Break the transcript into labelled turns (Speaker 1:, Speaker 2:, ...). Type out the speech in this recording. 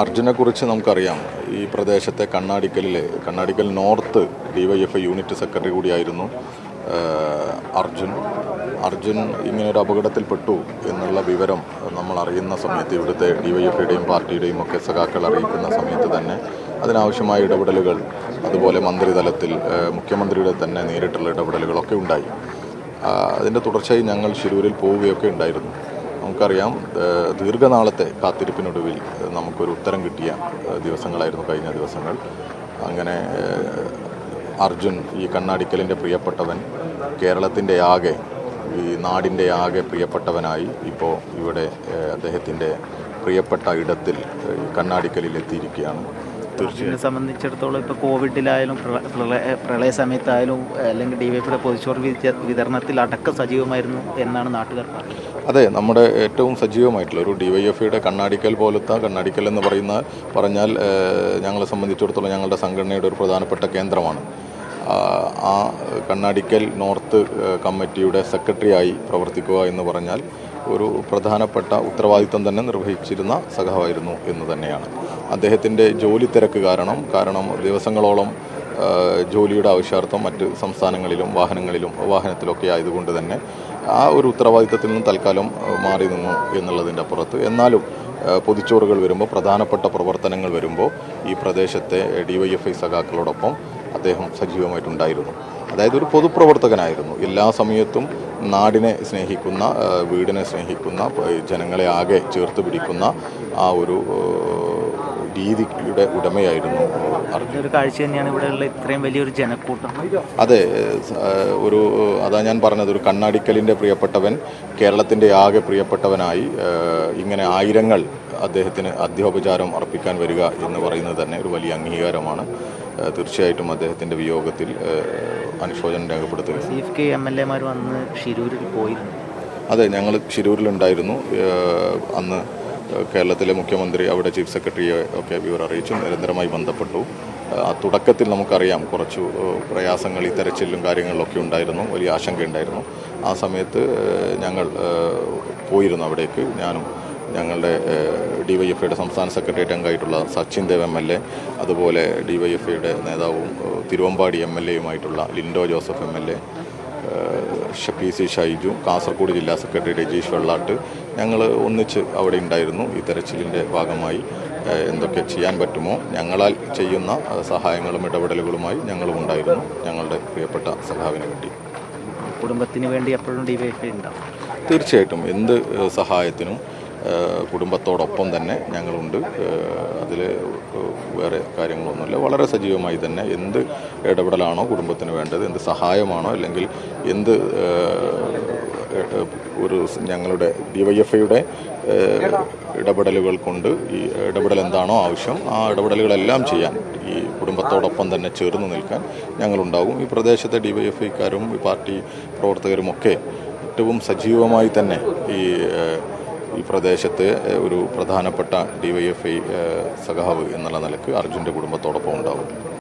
Speaker 1: അർജുനെ കുറിച്ച് നമുക്കറിയാം. ഈ പ്രദേശത്തെ കണ്ണാടിക്കലിലെ Kannadikkal north DYF unit secretary കൂടിയായിരുന്നു അർജുൻ. അർജുൻ ഇങ്ങനൊരു അപകടത്തിൽപ്പെട്ടു എന്നുള്ള വിവരം നമ്മൾ അറിയുന്ന സമയത്ത് ഇവിടുത്തെ ഡിവൈഎഫ്ഐയുടെയും പാർട്ടിയുടെയും ഒക്കെ സഖാക്കൾ അറിയിക്കുന്ന സമയത്ത് തന്നെ അതിനാവശ്യമായ ഇടപെടലുകൾ അതുപോലെ മന്ത്രിതലത്തിൽ മുഖ്യമന്ത്രിയുടെ തന്നെ നേരിട്ടുള്ള ഇടപെടലുകളൊക്കെ ഉണ്ടായി. അതിന്റെ തുടർച്ചയായി ഞങ്ങൾ ശിരൂരിൽ പോവുകയൊക്കെ ഉണ്ടായിരുന്നു. നമുക്കറിയാം ദീർഘനാളത്തെ കാത്തിരിപ്പിനൊടുവിൽ നമുക്കൊരു ഉത്തരം കിട്ടിയ ദിവസങ്ങളായിരുന്നു കഴിഞ്ഞ ദിവസങ്ങൾ. അങ്ങനെ അർജുൻ ഈ കണ്ണാടിക്കലിന്റെ പ്രിയപ്പെട്ടവൻ കേരളത്തിന്റെ ആകെ ഈ നാടിന്റെ ആകെ പ്രിയപ്പെട്ടവനായി ഇപ്പോൾ ഇവിടെ അദ്ദേഹത്തിന്റെ പ്രിയപ്പെട്ട ഇടത്തിൽ കണ്ണാടിക്കലിൽ എത്തിയിരിക്കുകയാണ്. തീർച്ചയായും
Speaker 2: സംബന്ധിച്ചിടത്തോളം ഇപ്പോൾ കോവിഡിലായാലും പ്രളയ സമയത്തായാലും അല്ലെങ്കിൽ ഡി വൈ പിയുടെ പൊതുച്ചോറ് വിതരണത്തിൽ അടക്കം സജീവമായിരുന്നു എന്നാണ് നാട്ടുകാർ പറയുന്നത്.
Speaker 1: അതെ നമ്മുടെ ഏറ്റവും സജീവമായിട്ടുള്ള ഒരു ഡി വൈ എഫ് ഐയുടെ കണ്ണാടിക്കൽ പോലത്തെ കണ്ണാടിക്കൽ എന്ന് പറയുന്ന പറഞ്ഞാൽ ഞങ്ങളെ സംബന്ധിച്ചിടത്തോളം ഞങ്ങളുടെ സംഘടനയുടെ ഒരു പ്രധാനപ്പെട്ട കേന്ദ്രമാണ്. ആ, കണ്ണാടിക്കൽ നോർത്ത് കമ്മിറ്റിയുടെ സെക്രട്ടറിയായി പ്രവർത്തിക്കുക എന്ന് പറഞ്ഞാൽ ഒരു പ്രധാനപ്പെട്ട ഉത്തരവാദിത്വം തന്നെ നിർവഹിച്ചിരുന്ന സഖാവായിരുന്നു എന്ന് തന്നെയാണ്. അദ്ദേഹത്തിന്റെ ജോലി തിരക്ക് കാരണം കാരണം ദിവസങ്ങളോളം ജോലിയുടെ ആവശ്യാർത്ഥം മറ്റ് സംസ്ഥാനങ്ങളിലും വാഹനങ്ങളിലും വാഹനത്തിലൊക്കെ ആയതുകൊണ്ട് തന്നെ ആ ഒരു ഉത്തരവാദിത്തത്തിൽ നിന്നും തൽക്കാലം മാറി നിന്നു എന്നുള്ളതിന്റെ അപ്പുറത്ത്. എന്നാലും പൊതിച്ചോറുകൾ വരുമ്പോൾ പ്രധാനപ്പെട്ട പ്രവർത്തനങ്ങൾ വരുമ്പോൾ ഈ പ്രദേശത്തെ ഡി വൈ എഫ് ഐ സഖാക്കളോടൊപ്പം അദ്ദേഹം സജീവമായിട്ടുണ്ടായിരുന്നു. അതായത് ഒരു പൊതുപ്രവർത്തകനായിരുന്നു. എല്ലാ സമയത്തും നാടിനെ സ്നേഹിക്കുന്ന വീടിനെ സ്നേഹിക്കുന്ന ജനങ്ങളെ ആകെ ചേർത്ത് പിടിക്കുന്ന ആ ഒരു രീതിയുടെ ഉടമയായിരുന്നു
Speaker 2: ഒരു കാഴ്ച തന്നെയാണ് ഇവിടെയുള്ള ഇത്രയും വലിയൊരു ജനക്കൂട്ടം.
Speaker 1: അതെ ഒരു അതാ ഞാൻ പറഞ്ഞത് ഒരു കണ്ണാടിക്കലിന്റെ പ്രിയപ്പെട്ടവൻ കേരളത്തിന്റെ ആകെ പ്രിയപ്പെട്ടവനായി ഇങ്ങനെ ആയിരങ്ങൾ അദ്ദേഹത്തിന് അധ്യോപചാരം അർപ്പിക്കാൻ വരിക എന്ന് പറയുന്നത് തന്നെ ഒരു വലിയ അംഗീകാരമാണ്. തീർച്ചയായിട്ടും അദ്ദേഹത്തിന്റെ വിയോഗത്തിൽ അനുശോചനം രേഖപ്പെടുത്തുക
Speaker 2: ചീഫ് കെ എം എൽ എമാർ വന്ന് ഷിരൂരിൽ പോയിരുന്നു.
Speaker 1: അതെ ഞങ്ങൾ ഷിരൂരിലുണ്ടായിരുന്നു. അന്ന് കേരളത്തിലെ മുഖ്യമന്ത്രി അവിടെ ചീഫ് സെക്രട്ടറിയെ ഒക്കെ വിവരം അറിയിച്ചു നിരന്തരമായി ബന്ധപ്പെട്ടു. ആ തുടക്കത്തിൽ നമുക്കറിയാം കുറച്ചു പ്രയാസങ്ങൾ ഈ തെരച്ചിലും കാര്യങ്ങളിലൊക്കെ ഉണ്ടായിരുന്നു വലിയ ആശങ്കയുണ്ടായിരുന്നു. ആ സമയത്ത് ഞങ്ങൾ പോയിരുന്നു അവിടേക്ക്. ഞാനും ഞങ്ങളുടെ ഡി വൈ എഫ് ഐയുടെ സംസ്ഥാന secretariat അംഗമായിട്ടുള്ള Sachin Dev M L A അതുപോലെ ഡി വൈ എഫ് ഐയുടെ നേതാവും Thiruvambady M L എയുമായിട്ടുള്ള Linto Joseph M L A P. C. Shaiju Kasaragod ജില്ലാ സെക്രട്ടറി രജീഷ് വെള്ളാട്ട്. ഞങ്ങൾ ഒന്നിച്ച് അവിടെ ഉണ്ടായിരുന്നു. ഈ തെരച്ചിലിന്റെ ഭാഗമായി എന്തൊക്കെ ചെയ്യാൻ പറ്റുമോ ഞങ്ങളാൽ ചെയ്യുന്ന സഹായങ്ങളും ഇടപെടലുകളുമായി ഞങ്ങളും ഉണ്ടായിരുന്നു. ഞങ്ങളുടെ പ്രിയപ്പെട്ട സഖാവിന് വേണ്ടി
Speaker 2: കുടുംബത്തിന് വേണ്ടി എപ്പോഴും
Speaker 1: തീർച്ചയായിട്ടും. എന്ത് സഹായത്തിനും കുടുംബത്തോടൊപ്പം തന്നെ ഞങ്ങളുണ്ട്. അതിൽ വേറെ കാര്യങ്ങളൊന്നുമില്ല. വളരെ സജീവമായി തന്നെ എന്ത് ഇടപെടലാണോ കുടുംബത്തിന് വേണ്ടത് എന്ത് സഹായമാണോ അല്ലെങ്കിൽ എന്ത് ഒരു ഞങ്ങളുടെ ഡി വൈ എഫ് ഐയുടെ ഇടപെടലുകൾ കൊണ്ട് ഈ ഇടപെടൽ എന്താണോ ആവശ്യം ആ ഇടപെടലുകളെല്ലാം ചെയ്യാൻ ഈ കുടുംബത്തോടൊപ്പം തന്നെ ചേർന്ന് നിൽക്കാൻ ഞങ്ങളുണ്ടാകും. ഈ പ്രദേശത്തെ ഡി വൈ എഫ് ഐക്കാരും ഈ പാർട്ടി പ്രവർത്തകരുമൊക്കെ ഏറ്റവും സജീവമായി തന്നെ ഈ ഈ പ്രദേശത്തെ ഒരു പ്രധാനപ്പെട്ട ഡി വൈ എഫ് ഐ സഖാവ് എന്നുള്ള നിലയ്ക്ക് അർജുന്റെ കുടുംബത്തോടൊപ്പം ഉണ്ടാകും